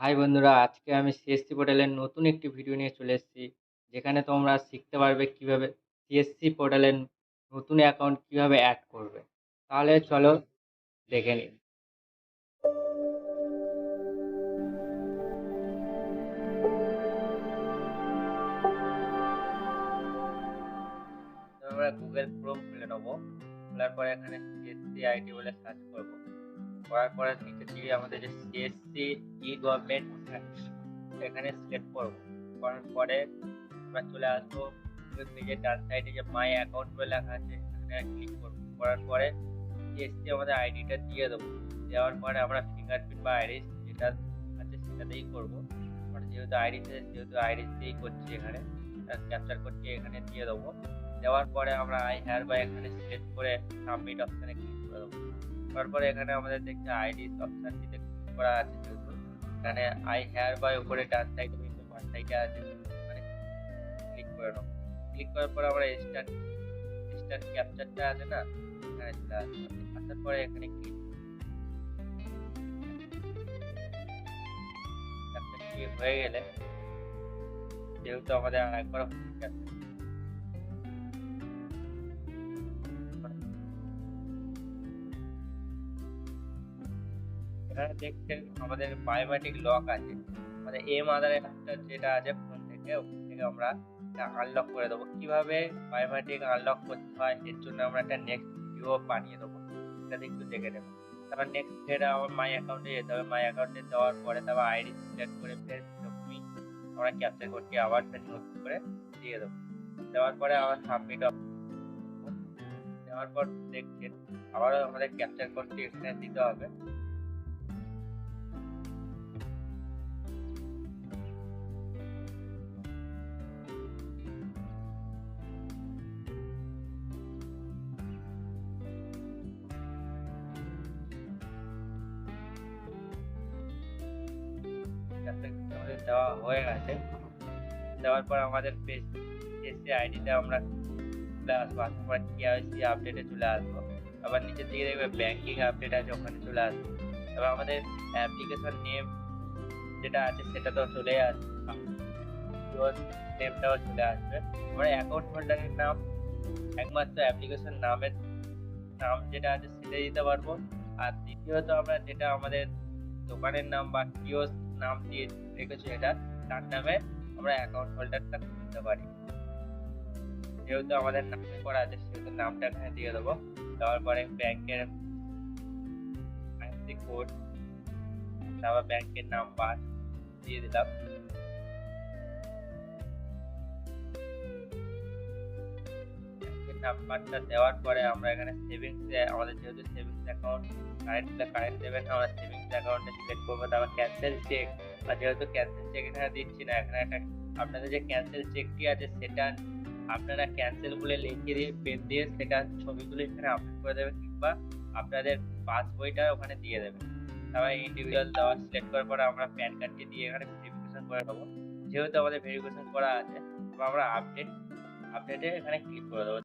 High বন্ধুরা, আজকে আমি সিএসসি পোর্টালের নতুন একটি ভিডিও নিয়ে চলে এসেছি, যেখানে তোমরা শিখতে পারবে কীভাবে সিএসসি পোর্টালের নতুন অ্যাকাউন্ট কীভাবে অ্যাড করবে। তাহলে চলো দেখে নিন গুগল ক্রোম খুলে নেব, খোলার পরে এখানে সিএসসি আইডি বলে সার্চ করব। করার পরে নিচে আমাদের যে সিএসসি ই গভর্নমেন্ট এখানে সিলেক্ট করব। করার পরে আমরা চলে আসব পেজের ডান সাইডে যে মাই অ্যাকাউন্ট বলে লেখা আছে এখানে ক্লিক করব। করার পরে সিএসসি আমাদের আইডিটা দিয়ে দেবো। দেওয়ার পরে আমরা ফিঙ্গারপ্রিন্ট বা আইরিস যেটা আছে সেটাতেই করব। আমরা যেহেতু আইরিস যেহেতু আইরিস দিয়েই করছি এখানে ক্যাপচার করছি, এখানে দিয়ে দেবো। দেওয়ার পরে আমরা আই হেয়ার বা এখানে সিলেক্ট করে সাবমিট অপশানে ক্লিক করে দেবো। তারপরে এখানে আমাদের দেখতে আইডি অপশানটিতে ক্লিক করা আছে যেহেতু। এখানে আই হেয়ার বাই উপরে ডান সাইডে কিন্তু বাম সাইডে আছে। মানে ক্লিক করে নেব ক্লিক করার পরে আমরা স্টার্ট স্টার্ট ক্যাপচারটা আছে না? এখানে চলে আসার পরে এখানে ক্লিক হয়ে গেলে যেহেতু আমাদের একবার এখানে দেখছেন আমাদের বায়োমেট্রিক লক আছে। মানে এম আধার যেটা আছে ফোন থেকে, ওখান থেকে আমরা আনলক করে দেবো। কীভাবে বায়োমেট্রিক আনলক করতে হয়, এর জন্য আমরা একটা নেক্সট ভিডিও বানিয়ে দেবো। সেটা একটু দেখে নেব। তারপর নেক্সট ফের আমার মাই অ্যাকাউন্টে যেতে হবে। মাই অ্যাকাউন্টে দেওয়ার পরে তারপর আইডি সিলেক্ট করে ফের আমরা ক্যাপচার করছি, আবার ফের নতুন করে দিয়ে দেবো। দেওয়ার পরে আবার সাবমিট দেওয়ার পর দেখছেন আবারও আমাদের ক্যাপচার করতে এখানে দিতে হবে। দেওয়া হয়ে গেছে। দেওয়ার পর আমাদের পেজ এসে আইডিটা আমরা চলে আসব আসার পর কেওয়াইসি আপডেটে চলে আসব। আবার নিচের দিকে দেখবে ব্যাংকিং আপডেট আছে, ওখানে চলে আসব। তারপর আমাদের অ্যাপ্লিকেশন নেম যেটা আছে, সেটা তো চলে আসবে। নেমটাও চলে আসবে। আমরা অ্যাকাউন্ট হোল্ডারের নাম, একমাত্র অ্যাপ্লিকেশন নামের নাম যেটা আছে, সেটাই দিতে পারব। আর দ্বিতীয়ত আমরা যেটা আমাদের দোকানের নাম বা কিওস নাম দিয়ে রেখেছি এটা, তার নামে আমরা অ্যাকাউন্ট হোল্ডারটা খুলতে পারি। যেহেতু আমাদের নামে করা আছে, সেহেতু নামটা এখানে দিয়ে দেবো। দেওয়ার পরে ব্যাংকের আইএফসি কোড, তারপর ব্যাংকের নাম্বার দিয়ে দিলাম। নাম্বারটা দেওয়ার পরে আমরা এখানে সেভিংস আমাদের যেহেতু সেভিংস অ্যাকাউন্ট কারেন্ট কারেন্ট দেবেন আমরা সেভিংস অ্যাকাউন্টে সিলেক্ট করব তারপর ক্যান্সেল চেক আর যেহেতু ক্যান্সেল চেক এখানে দিচ্ছি না, এখানে একটা আপনাদের যে ক্যান্সেল চেকটি আছে সেটা আপনারা ক্যান্সেল বলে লিখে দিয়ে, পেন দিয়ে সেটা ছবিগুলো এখানে আপলোড করে দেবেন কিংবা আপনাদের পাস বইটা ওখানে দিয়ে দেবেন। তারপর ইন্ডিভিজুয়াল দেওয়া সিলেক্ট করার পরে আমরা প্যান কার্ডটি দিয়ে এখানে ভেরিফিকেশন করে দেবো যেহেতু আমাদের ভেরিফিকেশন করা আছে আমরা আপডেট আপডেটে এখানে ক্লিক করে দেবো।